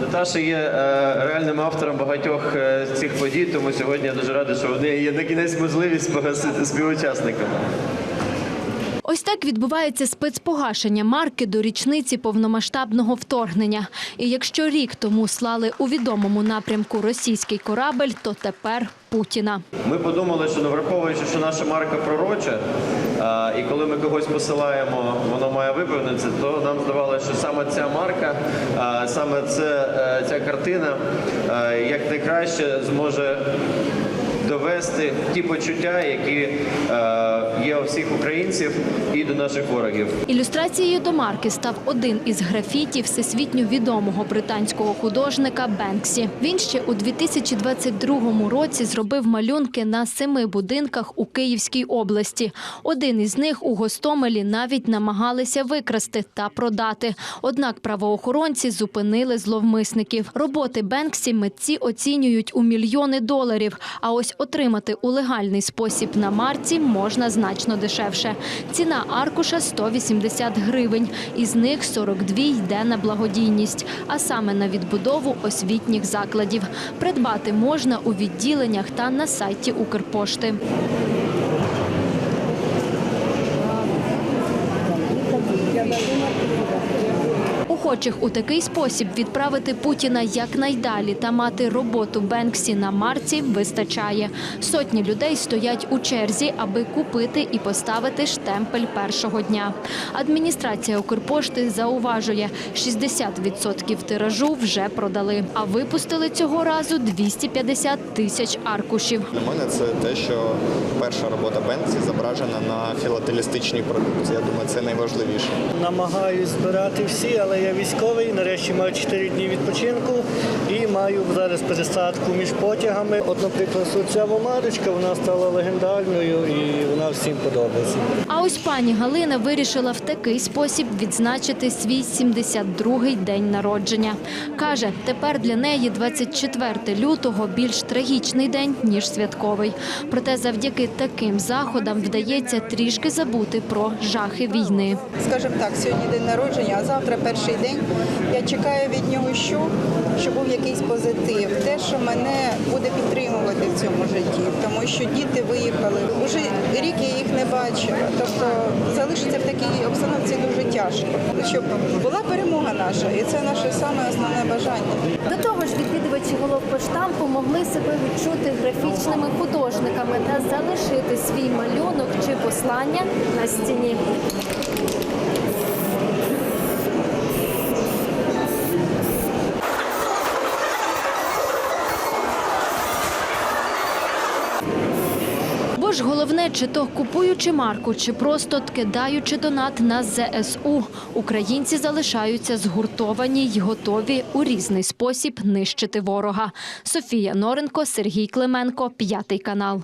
Наташа є е, реальним автором багатьох е, цих подій, тому сьогодні я дуже радий, що в неї є на кінець можливість погасити співучасникам. Ось так відбувається спецпогашення марки до річниці повномасштабного вторгнення. І якщо рік тому слали у відомому напрямку російський корабель, то тепер Путіна. Ми подумали, що ну, враховуючи, що наша марка пророча, і коли ми когось посилаємо, воно має виповнитися, то нам здавалося, що саме ця марка, саме це, е, ця картина е, як найкраще зможе довести ті почуття, які е, є у всіх українців і до наших ворогів. Ілюстрацією до марки став один із графітів всесвітньо відомого британського художника Бенксі. Він ще у 2022 році зробив малюнки на семи будинках у Київській області. Один із них у Гостомелі навіть намагалися викрасти та продати. Однак правоохоронці зупинили зловмисників. Роботи Бенксі митці оцінюють у мільйони доларів. А ось отримати у легальний спосіб на марці можна значно дешевше. Ціна аркуша 180 гривень. Із них 42 йде на благодійність, а саме на відбудову освітніх закладів. Придбати можна у відділеннях та на сайті Укрпошти. Охочих у такий спосіб відправити Путіна якнайдалі та мати роботу Бенксі на марці вистачає. Сотні людей стоять у черзі, аби купити і поставити штемпель першого дня. Адміністрація Укрпошти зауважує, 60% тиражу вже продали, а випустили цього разу 250 тисяч аркушів. Для мене це те, що перша робота Бенксі зображена на філателістичній продукції. Я думаю, це найважливіше. Намагаюсь збирати всі, але я військовий. Нарешті маю 4 дні відпочинку і маю зараз пересадку між потягами. От, наприклад, ця марочка вона стала легендарною і вона всім подобається. А ось пані Галина вирішила в такий спосіб відзначити свій 72-й день народження. Каже, тепер для неї 24 лютого більш трагічний день, ніж святковий. Проте завдяки таким заходам вдається трішки забути про жахи війни. скажімо так, сьогодні день народження, а завтра перший день. Я чекаю від нього, що, що був якийсь позитив, те, що мене буде підтримувати в цьому житті, тому що діти виїхали. Уже рік я їх не бачила. Тобто залишиться в такій обстановці дуже тяжко. Щоб була перемога наша, і це наше саме основне бажання. До того ж, відвідувачі головпоштампу могли себе відчути графічними художниками та залишити свій малюнок чи послання на стіні. Бо ж головне, чи то купуючи марку, чи просто кидаючи донат на ЗСУ, українці залишаються згуртовані й готові у різний спосіб нищити ворога. Софія Норенко, Сергій Клименко, п'ятий канал.